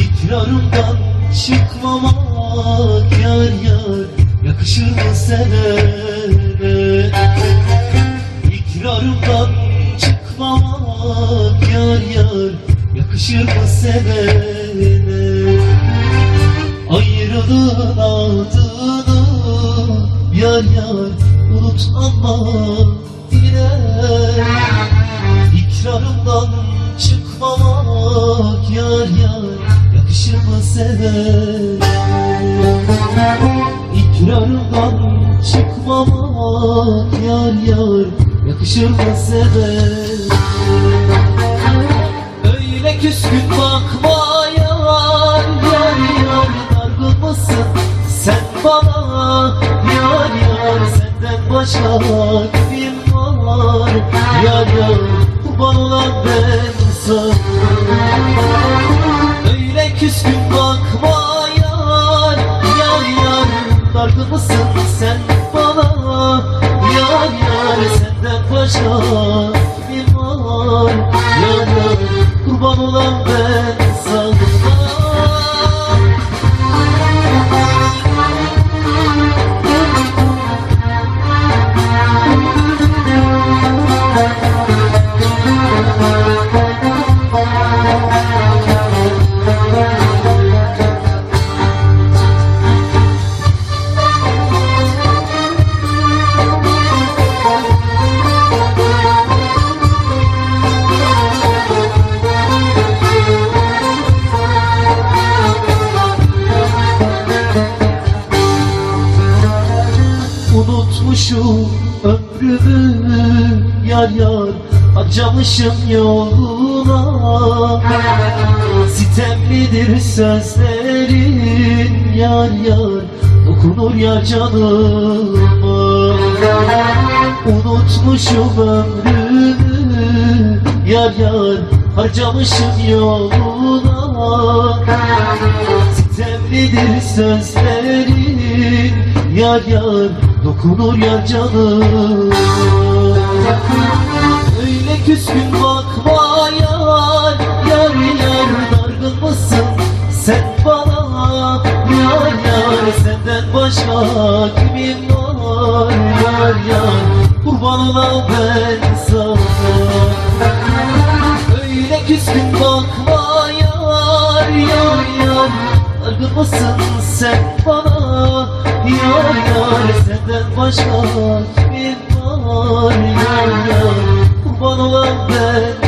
İkrarımdan çıkmamak yar yar Yakışır mı sevene İkrarımdan çıkmamak yar yar Yakışır mı sevene Ayrılığın adını yar yar unut ama yine İkrarımdan çıkmamak yar yar Yakışır mı sevene İkrarımdan çıkmamak yar yar Yakışır mı sevene Öyle küskün bakma yar yar yar Dargın mısın sen bana? Yar yar Senden başka kim var. Yar yar Olan ben sana Öyle küskün bakma yar yar yar. Dargın mısın sen bana? Yar yar Senden başka kim var. Yar yar Kurban olan ben Unutmuşum ömrümü yar yar Harcamışım yoluna. Sitemlidir sözlerin yar yar Dokunur ya canıma. Unutmuşum ömrümü yar yar Harcamışım yoluna. Sitemlidir sözlerin Yar yar dokunur ya canım. Öyle küskün bakma yar Yar yar dargın mısın? Sen bana Yar yar. Senden başka kimin var? Yar yar. Kurban olan ben sana. Öyle küskün bakma yar yar yar. Dargın mısın? Sen bana Yar senden başka kimin var Yar yar kurban ben